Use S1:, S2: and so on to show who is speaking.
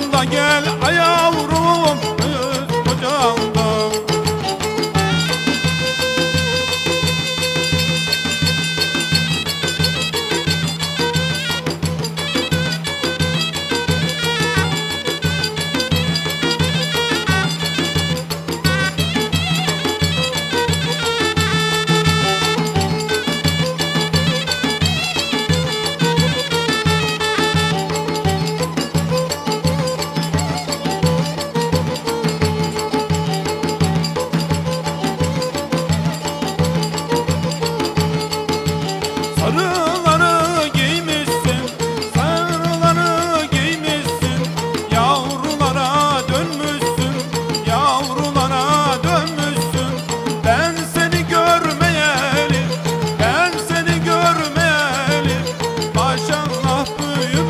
S1: Nişanda gel ay yavrum Kız kocam Sarıları giymişsin, sarıları giymişsin. Yavrulara dönmüşsün, yavrulara dönmüşsün. Ben seni görmeyeli, ben seni görmeyeli. Maşallah büyümüşsün